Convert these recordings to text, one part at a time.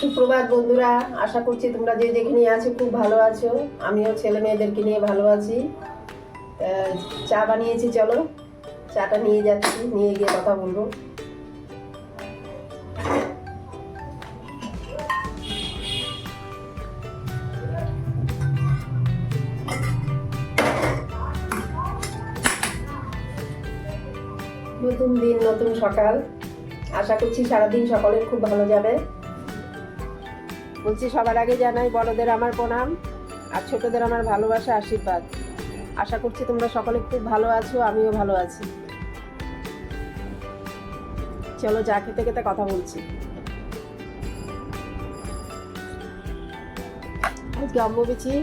সুপ্রভাত বন্ধুরা, আশা করছি তোমরা যে যেখানে আছো খুব ভালো আছো। আমিও ছেলে মেয়েদেরকে নিয়ে ভালো আছি। চা বানিয়েছি, চলো। চাটা নিয়ে যাচ্ছি, নিয়ে গিয়ে কথা বলব। নতুন দিন, নতুন সকাল। আশা করছি সারাদিন সকলের খুব ভালো যাবে। বলছি, সবার আগে জানাই, বড়দের আমার প্রণাম আর ছোটদের আমার ভালোবাসা, আশীর্বাদ। আশা করছি তোমরা সকলে খুব ভালো আছো, আমিও ভালো আছি। চলো, চা খেতে খেতে কথা বলছি। আজকে অম্বুবাচী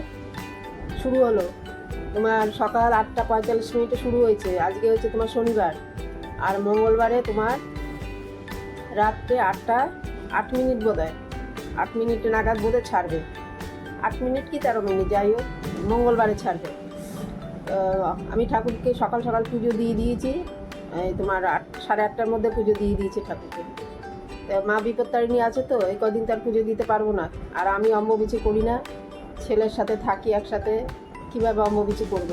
শুরু হলো। তোমার সকাল আটটা পঁয়তাল্লিশ মিনিটে শুরু হয়েছে। আজকে হচ্ছে তোমার শনিবার। আর মঙ্গলবারে তোমার রাত্রে আটটা আট মিনিট বোধ হয় আট মিনিট নাগাদ বোধ ছাড়বে। আট মিনিট কি তেরো মিনিট? যাই হোক, মঙ্গলবারে ছাড়বে। আমি ঠাকুরকে সকাল সকাল পুজো দিয়ে দিয়েছি। তোমার আট, সাড়ে আটটার মধ্যে পুজো দিয়ে দিয়েছি ঠাকুরকে। মা বিপত্তারিণী আছে তো, এই কদিন তার পুজো দিতে পারব না। আর আমি অম্ববিচি করি না। ছেলের সাথে থাকি একসাথে, কীভাবে অম্ববিচি করব?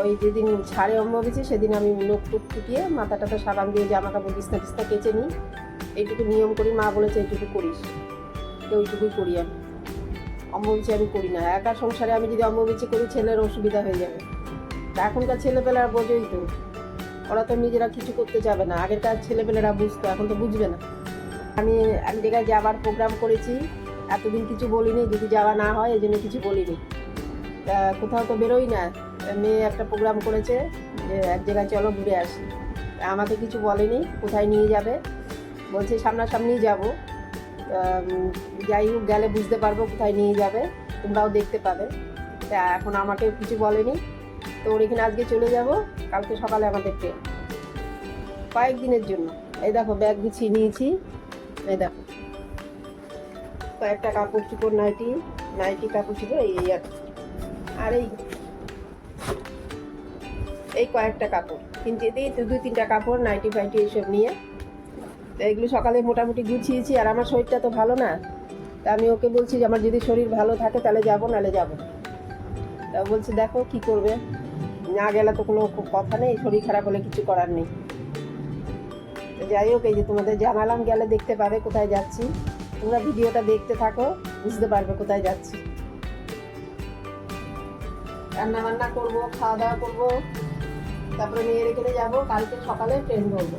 ওই যেদিন ছাড়ে অম্ববিচি, সেদিন আমি লোক টুক ফুটিয়ে মাথা টাথা সাবান দিয়ে জামা কাপড় বিছনা টিছনা কেচে নিই। এইটুকু নিয়ম করি, মা বলেছে এইটুকু করিস। ওইটুকুই করি আমি। অম্ববিচি আমি করি না। একা সংসারে আমি যদি অম্ববিচি করি, ছেলের অসুবিধা হয়ে যাবে। তা এখনকার ছেলেপেলারা বোঝোই তো। ওরা তো নিজেরা কিছু করতে যাবে না। আগেরকার ছেলেপেলেরা বুঝতো, এখন তো বুঝবে না। আমি এক জায়গায় যাবার প্রোগ্রাম করেছি। এতদিন কিছু বলিনি, যদি যাওয়া না হয়, এই জন্য কিছু বলিনি। তা কোথাও তো বেরোই না। মেয়ে একটা প্রোগ্রাম করেছে যে এক জায়গায় চলো ঘুরে আসি। আমাকে কিছু বলেনি, কোথায় নিয়ে যাবে? বলছে সামনাসামনি যাব। যাই হোক, গেলে বুঝতে পারব কোথায় নিয়ে যাবে, তোমরাও দেখতে পাবে। তা এখন আমাকে কিছু বলেনি। তো ওর এখানে আজকে চলে যাব, কালকে সকালে আমাদের ট্রেন কয়েকদিনের জন্য। এই দেখো, ব্যাগ গুছিয়ে নিয়েছি। এই দেখো, কয়েকটা কাপড় চুপড়, নাইটি নাইটি কাপড় চুপড় এই আর। আর এই এই কয়েকটা কাপড়। কিনতে দিই দু তিনটা কাপড় নাইটি ফাইটি এইসব নিয়ে তো এগুলো সকালে মোটামুটি গুছিয়েছি আর আমার শরীরটা তো ভালো না। তা আমি ওকে বলছি যে, আমার যদি শরীর ভালো থাকে তাহলে যাব, নাহলে যাব। তা বলছে, দেখো কি করবে। না গেলে তো কোনো কথা নেই, শরীর খারাপ হলে কিছু করার নেই। তো যাই হোক, এই যে তোমাদের জানালাম, গেলে দেখতে পাবে কোথায় যাচ্ছি। তোমরা ভিডিওটা দেখতে থাকো, বুঝতে পারবে কোথায় যাচ্ছি। রান্না বান্না করব, খাওয়া দাওয়া করব, তারপরে মেয়ের এখানে যাব, কালকে সকালে ট্রেন ধরবো।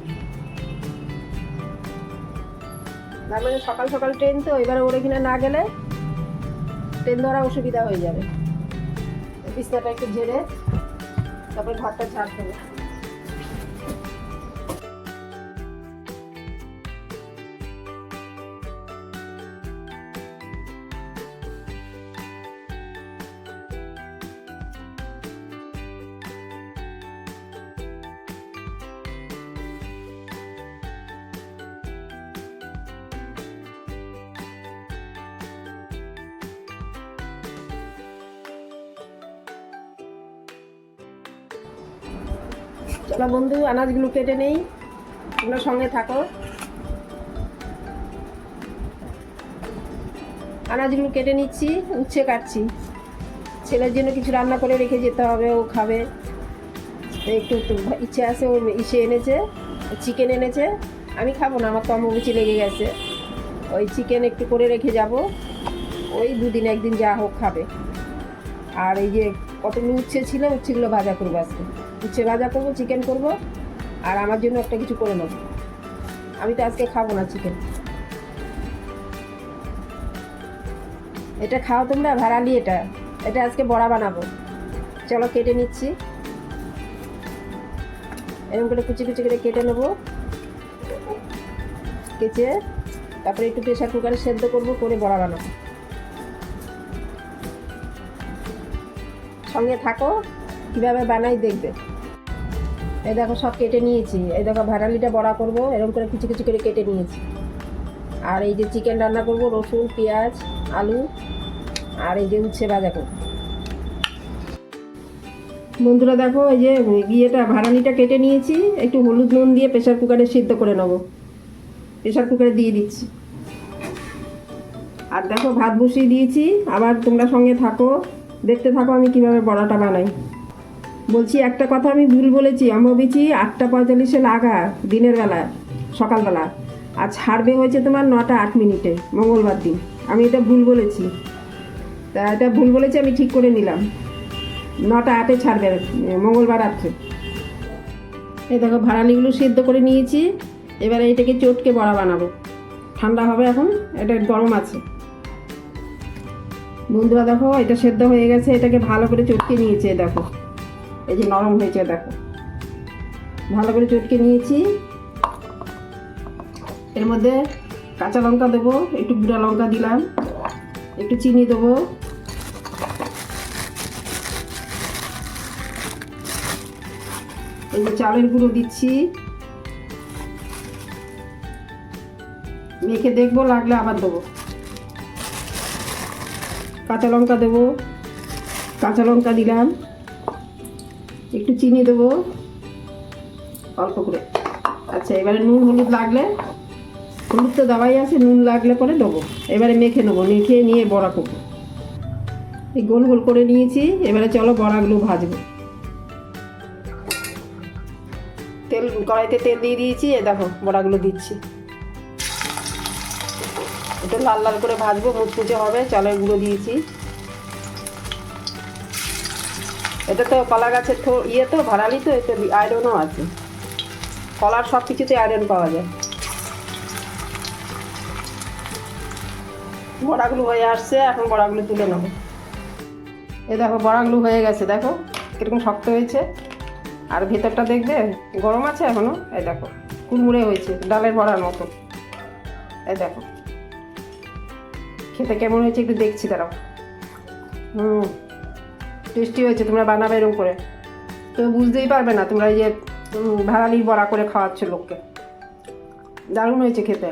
তার মানে সকাল সকাল ট্রেন তো, এবারে ওর কিনে না গেলে ট্রেন ধরা অসুবিধা হয়ে যাবে। বিছনাটা একটু ঝেড়ে তারপরে ঘরটা ঝাড় দেবো। চলো বন্ধু, আনাজগুলো কেটে নেই। তোমরা সঙ্গে থাকো। আনাজগুলো কেটে নিচ্ছি, উচ্ছে কাটছি। ছেলের জন্য কিছু রান্না করে রেখে যেতে হবে, ও খাবে। একটু একটু ইচ্ছে আছে, ও ইসে এনেছে চিকেন এনেছে। আমি খাব না, আমার তো অম্বুচি লেগে গেছে। ওই চিকেন একটু করে রেখে যাব। ওই দুদিন একদিন যা হোক খাবে। আর এই যে কতগুলো উচ্ছে ছিল, উচ্ছেগুলো ভাজা করব আজকে। উচ্ছে ভাজা করব চিকেন করব, আর আমার জন্য একটা কিছু করে নেব। আমি তো আজকে খাব না চিকেন এটা খাও তোমরা, ভাড়ালি এটা। এটা আজকে বড়া বানাবো। চলো কেটে নিচ্ছি। এরকম করে কুচি কুচি করে কেটে নেব। কেচে তারপরে একটু প্রেশার কুকারে সেদ্ধ করব, করে বড়া বানাবো। সঙ্গে থাকো, কীভাবে বানাই দেখবে। এই দেখো, সব কেটে নিয়েছি। এই দেখো, ভাড়ালিটা বড়া করব, এরকম করে কিছু কিছু করে কেটে নিয়েছি। আর এই যে চিকেন রান্না করব, রসুন, পেঁয়াজ, আলু, আর এই যে উচ্ছে ভাজা করব। বন্ধুরা দেখো, এই যে ইয়েটা, ভাড়ালিটা কেটে নিয়েছি, একটু হলুদ নুন দিয়ে প্রেশার কুকারে সিদ্ধ করে নেব। প্রেশার কুকারে দিয়ে দিচ্ছি। আর দেখো, ভাত বসিয়ে দিয়েছি। আবার তোমরা সঙ্গে থাকো, দেখতে থাকো আমি কীভাবে বড়াটা বানাই। বলছি, একটা কথা আমি ভুল বলেছি। অম্ববিচি আটটা পঁয়তাল্লিশে লাগা, দিনের বেলা, সকালবেলা। আর ছাড়বে হয়েছে তোমার নটা আট মিনিটে, মঙ্গলবার দিন। আমি এটা ভুল বলেছি। তা এটা ভুল বলেছি, আমি ঠিক করে নিলাম। নটা আটে ছাড়বে, মঙ্গলবার রাত্রে। এই দেখো, ভাড়ালিগুলো সিদ্ধ করে নিয়েছি। এবারে এটাকে চটকে বড়া বানাবো। ঠান্ডা হবে এখন, এটা গরম আছে। বন্ধুরা দেখো, এটা সেদ্ধ হয়ে গেছে, এটাকে ভালো করে চটকে নিয়েছে, দেখো। এই যে নরম হয়েছে, দেখো। ভালো করে চটকে নিয়েছি। এর মধ্যে কাঁচা লঙ্কা দেবো, একটু গুঁড়া লঙ্কা দিলাম, একটু চিনি দেবো। এই যে চালের গুঁড়ো দিচ্ছি। মেখে দেখব, লাগলে আবার দেবো। কাঁচা লঙ্কা দেবো। কাঁচা লঙ্কা দিলাম। একটু চিনি দেবো। অল্প করে। আচ্ছা এবারে নুন হলুদ লাগলে, হলুদ তো দাবাই আছে, নুন লাগলে পরে দেবো। এবারে মেখে নেব, মেখে নিয়ে বড়া করব। এই গোল গোল করে নিয়েছি, এবারে চলো বড়াগুলো ভাজবো। তেল, কড়াইতে তেল দিয়ে দিয়েছি, এ দেখো, বড়াগুলো দিচ্ছি। একটু লাল লাল করে ভাজবো, মুচমুচে হবে, চালের গুঁড়ো দিয়েছি। এটা তো কলা গাছের ইয়ে তো ভাড়ালি তো, এতে আয়রনও আছে। কলার সব কিছুতে আয়রন পাওয়া যায়। বড়াগুলো হয়ে আসছে, এখন বড়াগুলো তুলে নেব। এই দেখো, বড়াগুলো হয়ে গেছে, দেখো, কীরকম শক্ত হয়েছে। আর ভেতরটা দেখবে, গরম আছে এখনও? এই দেখো, কুড়মুড়ে হয়েছে, ডালের বড়ার মতো। এই দেখো। খেতে কেমন হয়েছে একটু দেখছি, দাঁড়াও। হুম। টেস্টি হয়েছে, তোমরা বানাবে এরকম করে। তো বুঝতেই পারবে না, তোমরা এই যে ভাড়ালির বড়া করে খাওয়াচ্ছ লোককে। দারুণ হয়েছে খেতে।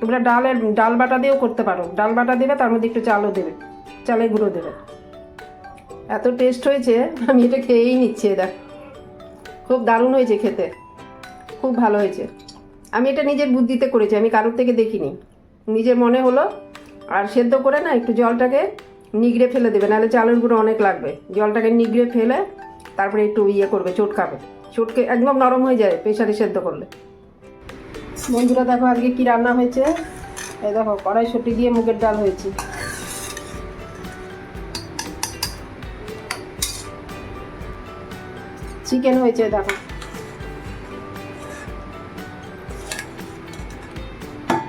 তোমরা ডালের, ডাল বাটা দিয়েও করতে পারো। ডাল বাটা দেবে তার মধ্যে একটু চালও দেবে, চালের গুঁড়ো দেবে। এত টেস্ট হয়েছে, আমি এটা খেয়েই নিচ্ছি এ দেখ খুব দারুণ হয়েছে খেতে। খুব ভালো হয়েছে। আমি এটা নিজের বুদ্ধিতে করেছি, আমি কারোর থেকে দেখিনি। নিজের মনে হলো, আর সেদ্ধ করে না, একটু জলটাকে নিগড়ে ফেলে দেবে, নাহলে চালের গুঁড়ো অনেক লাগবে। জলটাকে নিগড়ে ফেলে তারপরে একটু ইয়ে করবে, চটকাবে। চটকে একদম নরম হয়ে যায় প্রেশারে সেদ্ধ করলে। বন্ধুরা, দেখো আজকে কি রান্না হয়েছে? এই দেখো, কড়াইশুটি দিয়ে মুগের ডাল হয়েছে। চিকেন হয়েছে, দেখো।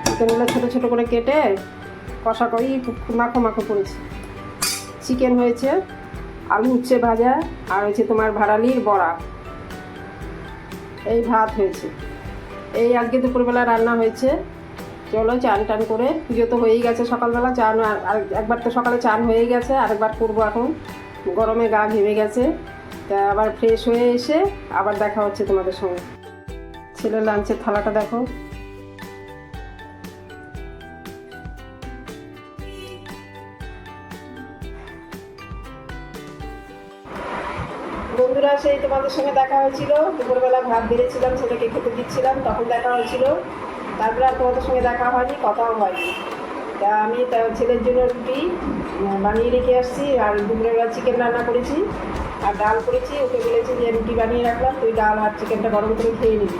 চিকেনগুলো ছোটো ছোটো করে কেটে কষা করি মাখো মাখো করেছি। চিকেন হয়েছে, আলু উচ্ছে ভাজা, আর হয়েছে তোমার ভাড়ালির বড়া। এই ভাত হয়েছে। এই আজকে দুপুরবেলা রান্না হয়েছে। চলো চান টান করে, পুজো তো হয়েই গেছে সকালবেলা, চান আর- একবার তো সকালে চান হয়েই গেছে, আরেকবার করব এখন। গরমে গা ঘেমে গেছে। তা আবার ফ্রেশ হয়ে এসে আবার দেখা হচ্ছে তোমাদের সঙ্গে। ছেলের লাঞ্চের থালাটা দেখো। সেই তোমাদের সঙ্গে দেখা হয়েছিল। দুপুরবেলা ভাত বেড়েছিলাম, ছেলেকে খেতে দিচ্ছিলাম, তখন দেখা হয়েছিল। তারপরে আর তোমাদের সঙ্গে দেখা হয়নি, কথাও হয়নি। তা আমি তা ছেলের জন্য রুটি বানিয়ে রেখে আসছি, আর দুপুরবেলা চিকেন রান্না করেছি। আর ডাল করেছি, ওকে বলেছি যে রুটি বানিয়ে রাখলাম, তুই ডাল আর চিকেনটা গরম করে খেয়ে নিবি।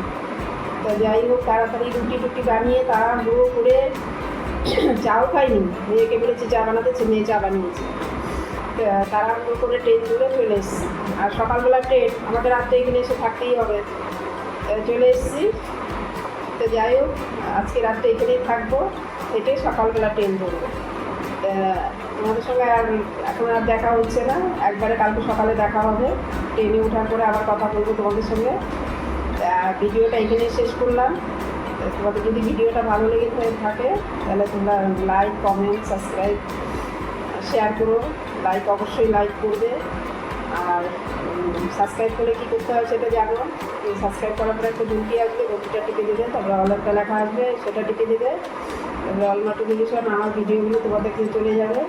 তা যাই হোক, তাড়াতাড়ি রুটি টুটি বানিয়ে তারা গুঁড়ো করে চাও খাইনি। মেয়েকে বলেছি চা বানাতে মেয়ে চা বানিয়েছে। তাড়াহুড়ো করে ট্রেন ধরে চলে এসেছি। আর সকালবেলা ট্রেন আমাদের রাত্রে এখানে এসে থাকতেই হবে। চলে এসেছি। তো যাই হোক, আজকে রাত্রে এখানেই থাকব, হেঁটে সকালবেলা ট্রেন ধরবো। তোমাদের সঙ্গে আর এখন আর দেখা হচ্ছে না। একবারে কালকে সকালে দেখা হবে। ট্রেনে ওঠার পরে আবার কথা বলব তোমাদের সঙ্গে। ভিডিওটা এখানেই শেষ করলাম। তোমাদের যদি ভিডিওটা ভালো লেগে থাকে, তাহলে তোমরা লাইক কমেন্ট সাবস্ক্রাইব শেয়ার করো। লাইক অবশ্যই লাইক করবে। আর সাবস্ক্রাইব করলে কী করতে হয় সেটা জানো। এই সাবস্ক্রাইব করার পরে একটা ঘুমটি আসবে ঘুমটিটা টিপে দেবে, তারপরে অল একটা লেখা আসবে, সেটা টিপে দেবে। তারপরে অল নোটিফিকেশন আমার ভিডিওগুলো তোমাদের কাছে চলে যাবে।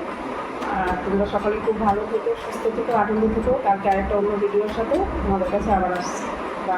আর তোমরা সকলে খুব ভালো থেকো, সুস্থ থেকো, আনন্দ থেকো। কালকে আরেকটা অন্য ভিডিওর সাথে তোমাদের কাছে আবার আসছি। বা